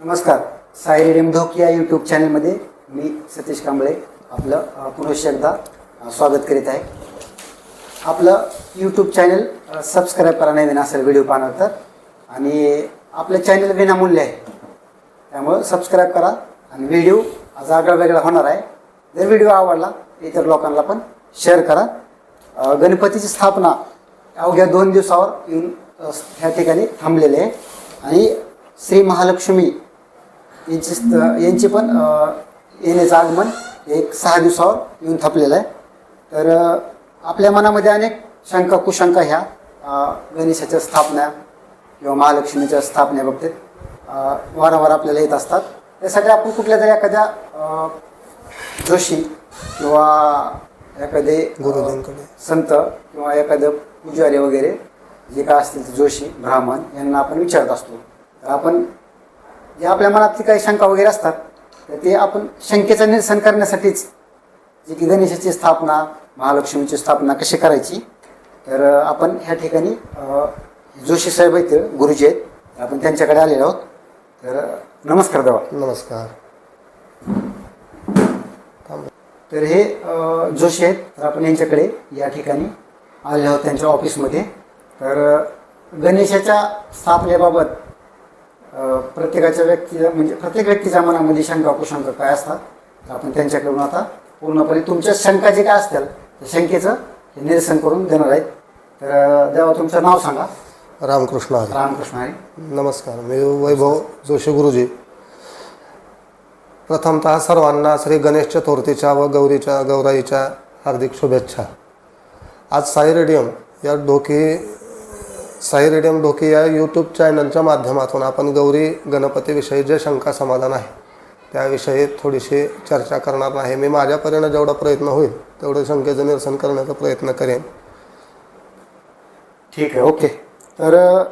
नमस्कार साई रेडियम धोक या यूट्यूब चॅनलमध्ये मी सतीश कांबळे आपलं अ, एकदा स्वागत करीत आहे. आपलं यूट्यूब चॅनल सबस्क्राईब करा नवीन असेल व्हिडिओ पाहणार तर. आणि आपलं चॅनल विनामूल्य आहे. त्यामुळं सबस्क्राईब करा आणि व्हिडिओ आज आगळा वेगळा होणार आहे. जर व्हिडिओ आवडला इतर लोकांना पण शेअर करा. गणपतीची स्थापना अवघ्या दोन दिवसावर येऊन ह्या ठिकाणी थांबलेले आहे. आणि श्री महालक्ष्मी यांची यांची पण येण्याचं आगमन एक सहा दिवसावर येऊन थांबलेलं आहे. तर आपल्या मनामध्ये अनेक शंका कुशंका ह्या गणेशाच्या स्थापना किंवा महालक्ष्मीच्या स्थापनेबाबतीत वारंवार आपल्याला येत असतात. त्यासाठी आपण कुठल्या तरी एखाद्या जोशी किंवा एखादे गुरुजींकडे. संत किंवा एखादं पुजारी वगैरे जे काय असतील ते जोशी ब्राह्मण यांना आपण विचारत असतो. तर आपण जे आपल्या मनातली काही शंका वगैरे असतात तर ते आपण शंकेचं निरसन करण्यासाठीच जे की गणेशाची स्थापना महालक्ष्मीची स्थापना कशी करायची तर आपण ह्या ठिकाणी जोशी साहेब आहेत गुरुजी आहेत तर आपण त्यांच्याकडे आलेलो आहोत. तर नमस्कार देवा नमस्कार. तर हे जोशी आहेत तर आपण यांच्याकडे या ठिकाणी आले आहोत त्यांच्या ऑफिसमध्ये तर गणेशाच्या स्थापनेबाबत प्रत्येकाच्या व्यक्ती म्हणजे प्रत्येक व्यक्तीच्या मनामध्ये शंका कुशंका काय असतात तर आपण त्यांच्याकडून आता पूर्णपणे तुमच्या शंका जे काय असतील त्या शंकेचं निरसन करून देणार आहेत. तर देवा तुमचं नाव सांगा. रामकृष्ण हरी. रामकृष्ण हरी. नमस्कार मी वैभव जोशी गुरुजी. प्रथमतः सर्वांना श्री गणेश चतुर्थीच्या व गौरीच्या गौराईच्या हार्दिक शुभेच्छा. आज साई रेडियम या डोकी साई रेडियम डोकी या यूट्यूब चॅनलच्या माध्यमातून आपण गौरी गणपतीविषयी जे शंका समाधान आहे त्याविषयी थोडीशी चर्चा करणार आहे. मी माझ्यापर्यंत जेवढा प्रयत्न होईल तेवढं शंकेचं निरसन करण्याचा प्रयत्न करेन. ठीक आहे ओके. तर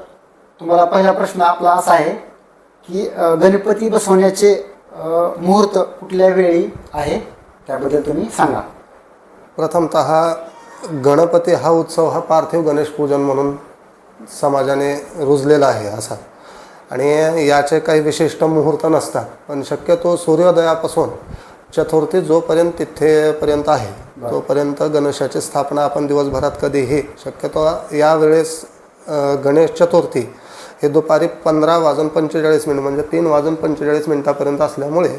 तुम्हाला पहिला प्रश्न आपला असा आहे की गणपती बसवण्याचे मुहूर्त कुठल्या वेळी आहे? त्याबद्दल तुम्ही सांगा. प्रथमत गणपती हा उत्सव हा पार्थिव गणेश पूजन म्हणून समाजाने रुजलेला आहे असा. आणि याचे काही विशिष्ट मुहूर्त नसतात पण शक्यतो सूर्योदयापासून चतुर्थी जोपर्यंत तिथेपर्यंत आहे तोपर्यंत गणेशाची स्थापना आपण दिवसभरात कधीही शक्यतो यावेळेस गणेश चतुर्थी हे दुपारी पंधरा वाजून पंचेचाळीस मिनिट म्हणजे तीन वाजून पंचेचाळीस मिनिटापर्यंत असल्यामुळे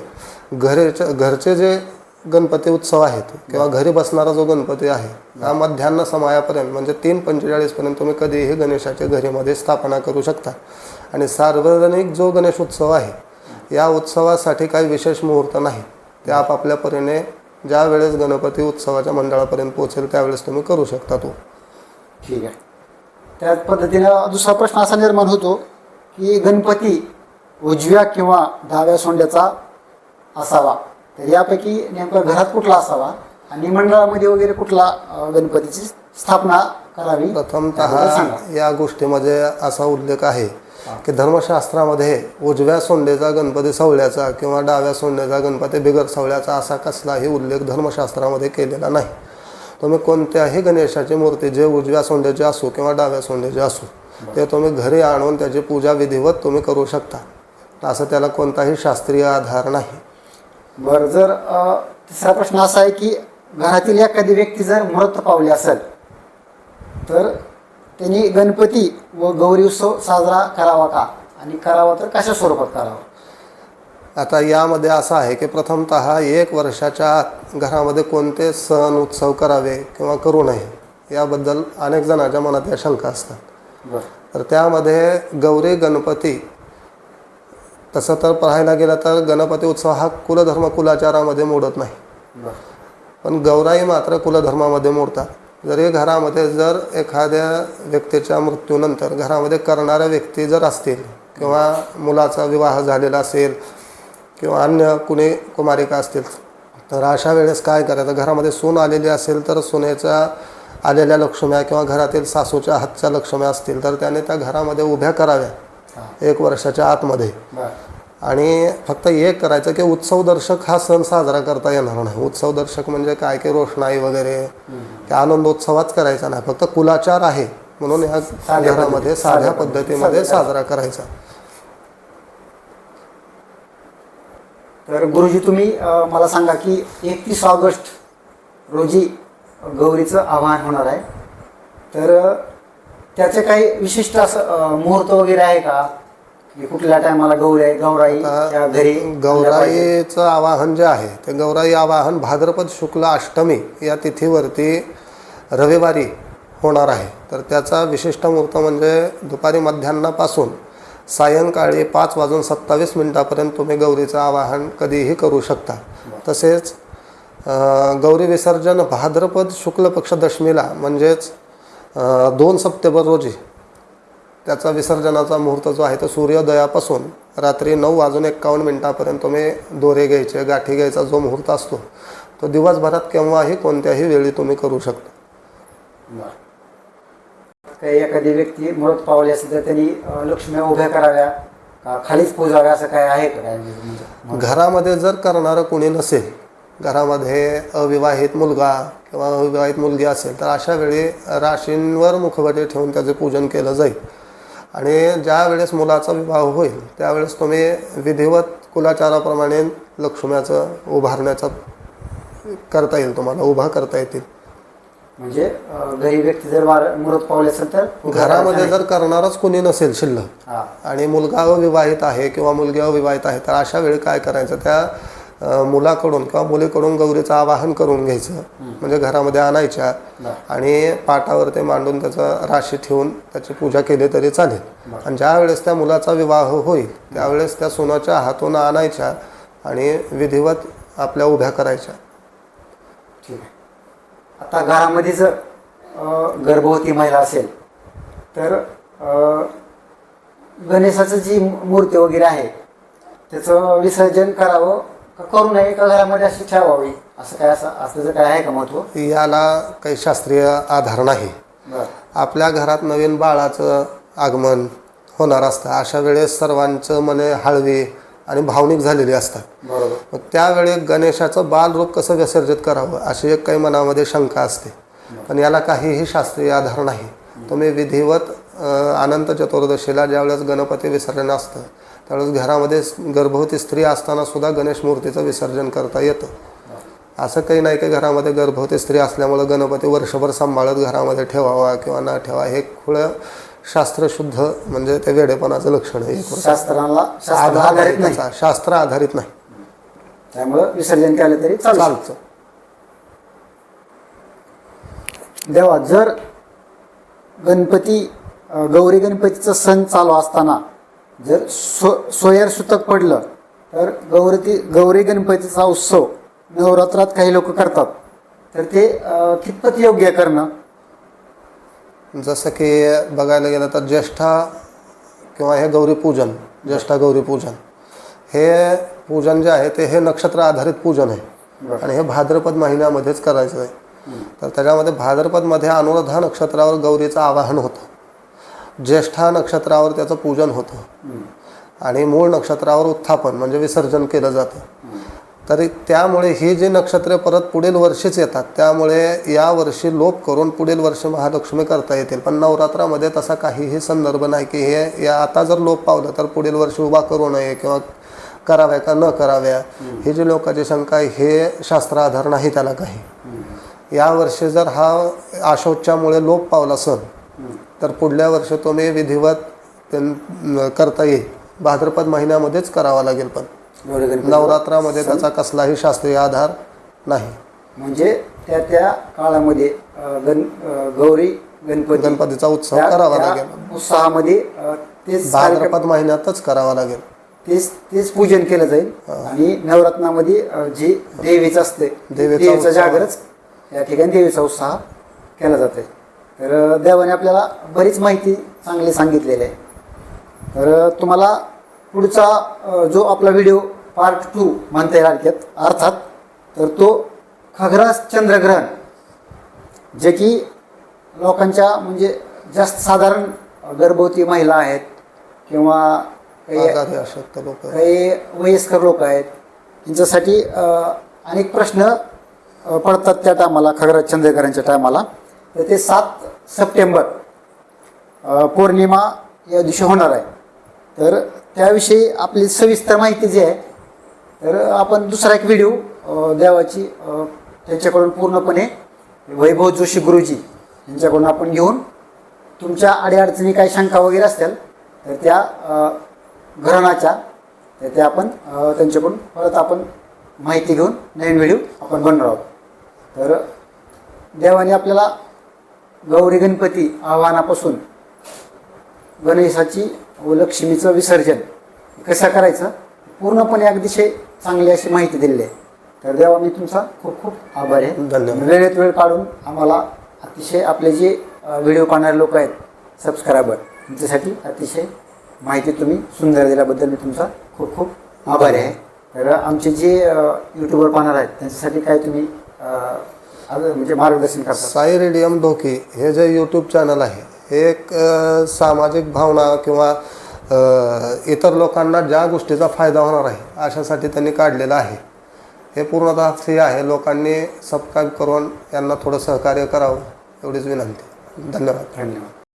घरेच्या घरचे जे गणपती उत्सव आहेत किंवा घरी बसणारा जो गणपती आहे हा मध्यान्ह समायापर्यंत म्हणजे तीन पंचेचाळीसपर्यंत तुम्ही कधीही गणेशाच्या घरीमध्ये स्थापना करू शकता. आणि सार्वजनिक जो गणेश उत्सव आहे या उत्सवासाठी काही विशेष मुहूर्त नाही. ते आपापल्या परीने ज्या वेळेस गणपती उत्सवाच्या मंडळापर्यंत पोहोचेल त्यावेळेस तुम्ही करू शकता तो. ठीक आहे. त्याच पद्धतीनं दुसरा प्रश्न असा निर्माण होतो की गणपती उजव्या किंवा डाव्या सोंड्याचा असावा. तर यापैकी नेमका घरात कुठला असावा? आणि मंडळामध्ये वगैरे कुठला गणपतीची स्थापना करावी. प्रथमतः या गोष्टीमध्ये असा उल्लेख आहे की धर्मशास्त्रामध्ये उजव्या सोंडेचा गणपती सवळ्याचा किंवा डाव्या सोंडेचा गणपती बिगर सवळ्याचा असा कसलाही उल्लेख धर्मशास्त्रामध्ये केलेला नाही. तुम्ही कोणत्याही गणेशाची मूर्ती जे उजव्या सोंड्याची असो किंवा डाव्या सोंड्याची असो ते तुम्ही घरी आणून त्याची पूजा विधिवत तुम्ही करू शकता. असं त्याला कोणताही शास्त्रीय आधार नाही. बरं जर तिसरा प्रश्न असा आहे की घरातील एखादी व्यक्ती जर मृत पावली असेल तर त्यांनी गणपती व गौरी उत्सव साजरा करावा का? आणि करावा तर कशा स्वरूपात करावा? आता यामध्ये असं आहे की प्रथमतः एक वर्षाच्या आत घरामध्ये कोणते सण उत्सव करावे किंवा करू नये याबद्दल अनेक जणांच्या मनात या शंका असतात. तर त्यामध्ये गौरी गणपती तसं तर पाहायला गेलं तर गणपती उत्सव हा कुलधर्म कुलाचारामध्ये मोडत नाही. पण गौराई मात्र कुलधर्मामध्ये मोडतात. जरी घरामध्ये जर एखाद्या व्यक्तीच्या मृत्यूनंतर घरामध्ये करणाऱ्या व्यक्ती जर असतील किंवा मुलाचा विवाह झालेला असेल किंवा अन्य कुणी कुमारिका असतील तर अशा वेळेस काय करायचं? घरामध्ये सून आलेली असेल तर सुनेच्या आलेल्या लक्ष्म्या किंवा घरातील सासूच्या हातच्या लक्ष्म्या असतील तर त्याने त्या घरामध्ये उभ्या कराव्या. एक वर्षाच्या आतमध्ये. आणि फक्त एक करायचं की उत्सव दर्शक हा सण साजरा करता येणार नाही. उत्सव दर्शक म्हणजे काय? की रोषणाई वगैरे की आनंदोत्सवाच करायचा नाही. फक्त कुलाचार आहे म्हणून ह्या घरामध्ये साध्या पद्धतीमध्ये साजरा करायचा. तर गुरुजी तुम्ही मला सांगा की एकतीस ऑगस्ट रोजी गौरीचं आवाहन होणार आहे. तर त्याचे काही विशिष्ट असं मुहूर्त वगैरे आहे का? की कुठल्या टायमाला गौराई गौराई त्या घरी? गौराईचं आवाहन जे आहे ते गौराई आवाहन भाद्रपद शुक्ल अष्टमी या तिथीवरती रविवारी होणार आहे. तर त्याचा विशिष्ट मुहूर्त म्हणजे दुपारी मध्यान्नापासून सायंकाळी पाच वाजून सत्तावीस मिनिटापर्यंत तुम्ही गौरीचं आवाहन कधीही करू शकता. तसेच गौरी विसर्जन भाद्रपद शुक्ल पक्ष दशमीला म्हणजेच दोन सप्टेंबर रोजी त्याचा विसर्जनाचा मुहूर्त जो आहे तो सूर्योदयापासून रात्री नऊ वाजून एक्कावन्न मिनिटापर्यंत तुम्ही दोरे घ्यायचे गाठी घ्यायचा जो मुहूर्त असतो तो दिवसभरात केव्हाही कोणत्याही वेळी तुम्ही करू शकता. काही एखादी व्यक्ती मुळत पावली असेल तर त्यांनी अ, लक्ष्म्या उभ्या कराव्या का खालीच पोजाव्या असं काय आहे काय म्हणजे घरामध्ये जर करणारं कोणी नसेल घरामध्ये अविवाहित मुलगा किंवा अविवाहित मुलगी असेल तर अशा वेळी राशींवर मुखवटे ठेवून त्याचे पूजन केलं जाईल. आणि ज्या वेळेस मुलाचा विवाह होईल त्यावेळेस तुम्ही विधिवत कुलाचाराप्रमाणे लक्ष्म्याचं उभारण्याचा करता येईल तुम्हाला उभा करता येतील. म्हणजे घरी व्यक्ती जर मुहूर्त पावली असेल तर घरामध्ये जर करणारच कोणी नसेल शिल्लक. हा. आणि मुलगा अविवाहित आहे किंवा मुलगी अविवाहित आहे तर अशा वेळी काय करायचं? त्या मुलाकडून किंवा मुलीकडून गौरीचं आवाहन करून घ्यायचं. म्हणजे घरामध्ये आणायच्या. आणि पाटावर ते मांडून त्याचं राशी ठेवून त्याची पूजा केली तरी चालेल. आणि ज्या वेळेस त्या मुलाचा विवाह होईल त्यावेळेस त्या सोनाच्या हातून आणायच्या आणि विधिवत आपल्या उभ्या करायच्या. ठीक आहे. आता घरामध्ये जर गर्भवती महिला असेल तर गणेशाचं जी मूर्ती वगैरे आहे त्याचं विसर्जन करावं का करू नये का घरामध्ये अशी ठेवावी? असं काय असं असं जर काय आहे का महत्त्व? याला काही शास्त्रीय आधार नाही. आपल्या घरात नवीन बाळाचं आगमन होणार असतं. अशा वेळेस सर्वांचं मने हळवी आणि भावनिक झालेली असतात. बरोबर. मग त्यावेळी गणेशाचं बालरूप कसं विसर्जित करावं? अशी एक काही मनामध्ये शंका असते. पण याला काहीही शास्त्रीय आधार नाही. तुम्ही विधिवत अनंत चतुर्दशीला ज्यावेळेस गणपती विसर्जन असतं त्यावेळेस घरामध्ये गर्भवती स्त्री असताना सुद्धा गणेश मूर्तीचं विसर्जन करता येतं. असं काही नाही की घरामध्ये गर्भवती स्त्री असल्यामुळं गणपती वर्षभर सांभाळत घरामध्ये ठेवावा किंवा न ठेवा हे खुळं शास्त्रशुद्ध म्हणजे ते वेडेपणाचं लक्षण आहे. शास्त्राला शास्त्र आधार आधारित नाही. नाही. त्याचा, शास्त्र आधारित नाही. त्यामुळं विसर्जन केलं तरी चालतं चालतं. देवा जर गणपती गौरी गणपतीचा सण चालू असताना जर सो सोयर सुतक पडलं तर गौरी गौरी गणपतीचा उत्सव नवरात्रात काही लोक करतात. तर ते कितपत योग्य आहे करणं? जसं की बघायला गेलं तर ज्येष्ठा किंवा हे गौरी पूजन ज्येष्ठा गौरी पूजन हे पूजन जे आहे ते हे नक्षत्र आधारित पूजन आहे. आणि हे भाद्रपद महिन्यामध्येच करायचं आहे. तर त्याच्यामध्ये भाद्रपदमध्ये अनुराधा नक्षत्रावर गौरीचं आवाहन होतं. ज्येष्ठा नक्षत्रावर त्याचं पूजन होतं. आणि मूळ नक्षत्रावर उत्थापन म्हणजे विसर्जन केलं जातं. तरी त्यामुळे ही जी नक्षत्रे परत पुढील वर्षीच येतात त्यामुळे या वर्षी लोप करून पुढील वर्षी महालक्ष्मी करता येतील. पण नवरात्रामध्ये तसा काहीही संदर्भ नाही की हे या आता जर लोप पावलं तर पुढील वर्षी उभा करू नये किंवा कराव्या का न कराव्या. ही जी लोकांची शंका आहे हे शास्त्र आधार नाही त्याला काही. या वर्षी जर हा आशोच्यामुळे लोप पावला सण तर पुढल्या वर्षी तुम्ही विधिवत ते करता येईल. भाद्रपद महिन्यामध्येच करावा लागेल पण. नवरात्रामध्ये त्याचा कसलाही शास्त्रीय आधार नाही. म्हणजे त्या त्या काळामध्ये गण गौरी गणपती गणपतीचा उत्सव त्या- करावा त्या लागेल. उत्साहामध्ये तेच भाद्रपद महिन्यातच करावा लागेल. तेच तेच पूजन केलं जाईल. आणि नवरत्नामध्ये जी देवीचं असते देवीचा. जागरच या ठिकाणी देवीचा उत्साह केला जाते तर देवाने आपल्याला बरीच माहिती चांगली सांगितलेली आहे. तर तुम्हाला पुढचा जो आपला व्हिडिओ पार्ट टू म्हणता येईल अर्थात अर्थात तर तो खग्रास चंद्रग्रहण जे की लोकांच्या म्हणजे जास्त साधारण गर्भवती महिला आहेत किंवा काही लोक. काही वयस्कर लोक आहेत त्यांच्यासाठी अ, अनेक प्रश्न पडतात त्या टायमाला खगराज चंद्रकरांच्या टायमाला. तर ते सात सप्टेंबर पौर्णिमा या दिवशी होणार आहे. तर त्याविषयी आपली सविस्तर माहिती जी आहे तर आपण दुसरा एक व्हिडिओ देवाची त्यांच्याकडून पूर्णपणे वैभव जोशी गुरुजी यांच्याकडून आपण घेऊन तुमच्या अडीअडचणी काही शंका वगैरे असतील तर त्या अ, घराण्याच्या तर त्या आपण त्यांच्याकडून परत आपण माहिती घेऊन नवीन व्हिडिओ आपण बनणार आहोत. तर देवाने आपल्याला गौरी गणपती आव्हानापासून गणेशाची व लक्ष्मीचं विसर्जन. कसं करायचं? पूर्णपणे अतिशय चांगली अशी माहिती दिलेली आहे. तर देवा मी तुमचा खूप खूप आभार आहे. धन्यवाद. वेळेत वेळ काढून आम्हाला अतिशय आपले जे व्हिडिओ पाहणारे लोक आहेत सबस्क्रायबर त्यांच्यासाठी अतिशय माहिती तुम्ही सुंदर दिल्याबद्दल मी तुमचा खूप खूप आभारी आहे. तर आमचे जे यूट्यूबर पाहणार आहेत त्यांच्यासाठी काय तुम्ही म्हणजे मार्गदर्शन करता साई रेडियम धोकी हे जे यूट्यूब चॅनल आहे हे एक अ, सामाजिक भावना किंवा अ, इतर लोकांना ज्या गोष्टीचा फायदा होणार आहे अशासाठी त्यांनी काढलेलं आहे. हे पूर्णतः फ्री आहे. लोकांनी सबस्क्राईब करून यांना थोडं सहकार्य करावं एवढीच विनंती. धन्यवाद. धन्यवाद.